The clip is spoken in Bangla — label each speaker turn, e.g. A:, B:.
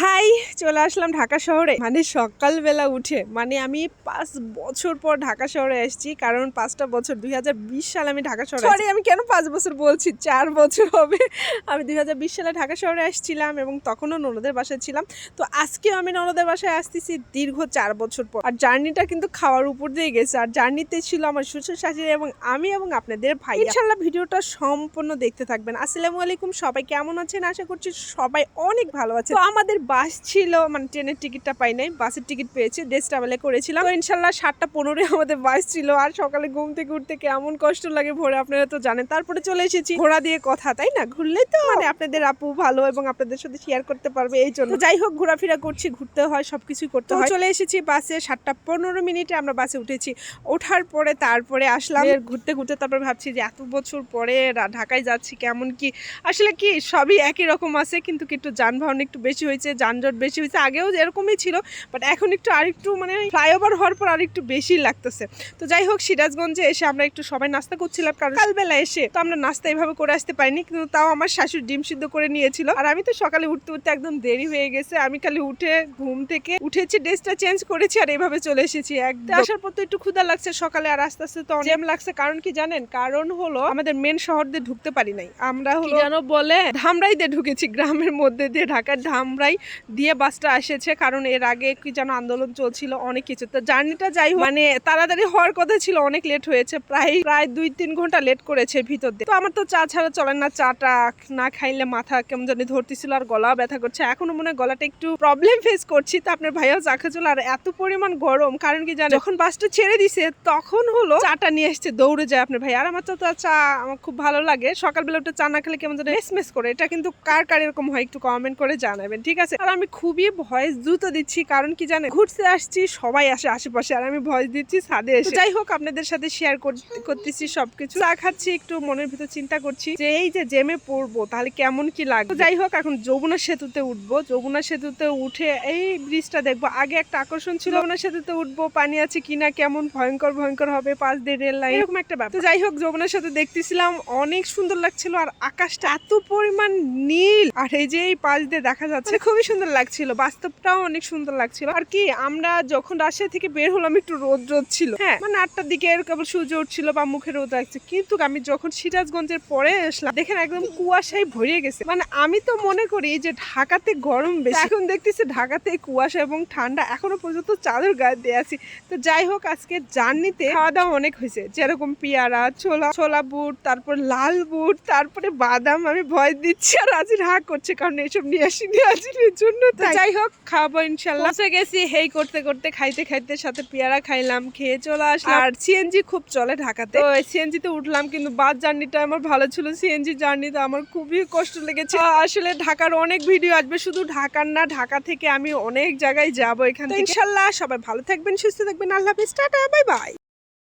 A: হাই চলে আসলাম ঢাকা শহরে। মানে সকালবেলা উঠে মানে আমি পাঁচ বছর পর ঢাকা শহরে এসেছি কারণ পাঁচটা বছর দুই হাজার বিশ সালে আমি ঢাকা শহরে সরি আমি কেন পাঁচ বছর বলছি? চার বছর হবে। আমি দুই হাজার বিশ সালে ঢাকা শহরে আসছিলাম এবং তখনও ননদের বাসায় ছিলাম। তো আজকেও আমি ননদের বাসায় আসতেছি দীর্ঘ চার বছর পর। আর জার্নিটা কিন্তু খাওয়ার উপর দিয়ে গেছে। আর জার্নিতে ছিল আমার শ্বশুর শাশুড়ি এবং আমি এবং আপনাদের ভাই ইনশাল্লাহ ভিডিওটা সম্পূর্ণ দেখতে থাকবেন। আসসালামু আলাইকুম সবাই কেমন আছেন? আশা করছি সবাই অনেক ভালো আছে তো আমাদের বাস ছিল মানে ট্রেনের টিকিটটা পাই নাই বাসের টিকিট পেয়েছি দেশ ট্রাভেলে করেছিলাম। তো ইনশাল্লাহ সাতটা পনেরোই আমাদের বাস ছিল আর সকালে ঘুম থেকে উঠতে কেমন কষ্ট লাগে ভোরে আপনারা তো জানেন। তারপরে চলে এসেছি ঘোড়া দিয়ে কথা তাই না? ঘুরলে তো মানে আপনাদের আপু ভালো এবং আপনাদের সাথে শেয়ার করতে পারবে এই জন্য। যাই হোক ঘোরাফেরা করছি ঘুরতে হয় সবকিছু করতে হয়। চলে এসেছি বাসে সাতটা পনেরো মিনিটে আমরা বাসে উঠেছি। ওঠার পরে তারপরে আসলাম। ঘুরতে ঘুরতে তারপরে ভাবছি যে এত বছর পরে ঢাকায় যাচ্ছি কেমন কি? আসলে কি সবই একই রকম আছে কিন্তু একটু যানবাহন একটু বেশি হয়েছে যানজট বেশি হয়েছে আগেও এরকমই ছিল বাট এখন একটু আরেকটু মানে ফ্লাইওভার হওয়ার পর আরেকটু বেশি লাগতেছে। তো যাই হোক সিরাজগঞ্জে এসে আমরা একটু সবাই নাস্তা করছিলাম কারণ কালবেলা এসে তো আমরা নাস্তা এইভাবে করে আসতে পারিনি কিন্তু তাও আমার শাশুড়ি ডিম সিদ্ধ করে নিয়েছিল। আর আমি তো সকালে উঠতে উঠতে একদম দেরি হয়ে গেছে আমি খালি উঠে ঘুম থেকে উঠেছি ড্রেসটা চেঞ্জ করেছি আর এইভাবে চলে এসেছি। একদম আসার পর তো একটু ক্ষুধা লাগছে সকালে আর আস্তে আস্তে তো জ্যাম লাগছে। কারণ কি জানেন? কারণ হলো আমাদের মেন শহর দিয়ে ঢুকতে পারি নাই। আমরা হলো যেন বলে? ধামরাই দিয়ে ঢুকেছি গ্রামের মধ্যে দিয়ে ঢাকার ধামরাই দিয়ে বাসটা এসেছে, কারণ এর আগে কি যেন আন্দোলন চলছিল অনেক কিছু। তো জার্নিটা যাই মানে তাড়াতাড়ি হওয়ার কথা ছিল, অনেক লেট হয়েছে, প্রায় প্রায় দুই তিন ঘণ্টা লেট করেছে ভিতর দিয়ে। তো আমার তো চা ছাড়া চলে না, চাটা না খাইলে মাথা কেমন জানি ধরতেছিল আর গলা ব্যথা করছে। এখনও মনে হয় গলাটা একটু প্রবলেম ফেস করছি। তো আপনার ভাইয়াও চা খাচ্ছিল, আর এত পরিমাণ গরম, কারণ কি জানেন, যখন বাসটা ছেড়ে দিছে, তখন হলো চাটা নিয়ে এসছে দৌড়ে যায় আপনার ভাই। আর আমার তো চা আমার খুব ভালো লাগে। সকালবেলা উঠে চা না খেলে কেমন যেন মেস করে। এটা কিন্তু কার কার এরকম হয় একটু কমেন্ট করে জানাবেন, ঠিক আছে? আর আমি খুবই ভয়েস দ্রুত দিচ্ছি কারণ কি জানেন ঘুরতে আসছি সবাই আসে আশেপাশে আর আমি ভয়েস দিচ্ছি ছাদে এসে। যাই হোক আপনাদের সাথে শেয়ার করতেছি সবকিছু। চা খাচ্ছি একটু মনের ভিতর চিন্তা করছি যে এই যে জেমে পড়ব তাহলে কেমন কি লাগবে? যাই হোক এখন যমুনা সেতুতে উঠবো। যমুনা সেতুতে উঠে এই ব্রিজটা দেখব। আগে একটা আকর্ষণ ছিল যমুনা সেতুতে উঠবো পানি আছে কিনা কেমন ভয়ঙ্কর ভয়ঙ্কর হবে পাশ দিয়ে রেল লাইন এরকম একটা ব্যাপার। তো যাই হোক যমুনা সেতু দেখতেছিলাম অনেক সুন্দর লাগছিল আর আকাশটা এত পরিমাণ নীল। আর এই যে এই পাশ দিয়ে দেখা যাচ্ছে মানে খুবই সুন্দর লাগছিল বাস্তবটাও অনেক সুন্দর লাগছিল। আর কি আমরা যখন রাজশাহী থেকে বের হলাম একটু রোদ রোদ ছিল। হ্যাঁ। মানে আটটার দিকে কেবল সূর্য উঠছিল বা মুখে রোদ লাগছে কিন্তু আমি যখন সিরাজগঞ্জের পরে আসলাম দেখেন একদম কুয়াশায় ভরিয়ে গেছে। মানে আমি তো মনে করি যে ঢাকাতে গরম বেশি এখন দেখতেছি ঢাকাতে কুয়াশা এবং ঠান্ডা এখনও পর্যন্ত চাদর গায়ে দিয়ে আছি। তো যাই হোক আজকে জার্নিতে খাওয়া দাওয়া অনেক হয়েছে। যেরকম পেয়ারা ছোলা ছোলা বুট তারপর লাল বুট তারপরে বাদাম আমি ভয় দিচ্ছি আর আজ রাগ করছে কারণ এসব নিয়ে আসিনি আজির জন্য। তো যাই হোক খাব ইনশাল্লাহ। পৌঁছে গেছি হেই করতে করতে খাইতে খাইতে সাথে পেয়ারা খাইলাম খেয়ে চলে আসলাম। আর সিএনজি খুব চলে ঢাকাতে। তো সিএনজি তে উঠলাম কিন্তু বাস জার্নিটা আমার ভালো ছিল। সিএনজি জার্নিতে আমার খুবই কষ্ট লেগেছে। আসলে ঢাকার অনেক ভিডিও আসবে শুধু ঢাকার না ঢাকা থেকে আমি অনেক জায়গায় যাব এখান থেকে। ইনশাল্লাহ সবাই ভালো থাকবেন সুস্থ থাকবেন। আল্লাহ হাফিজ টাটা বাই বাই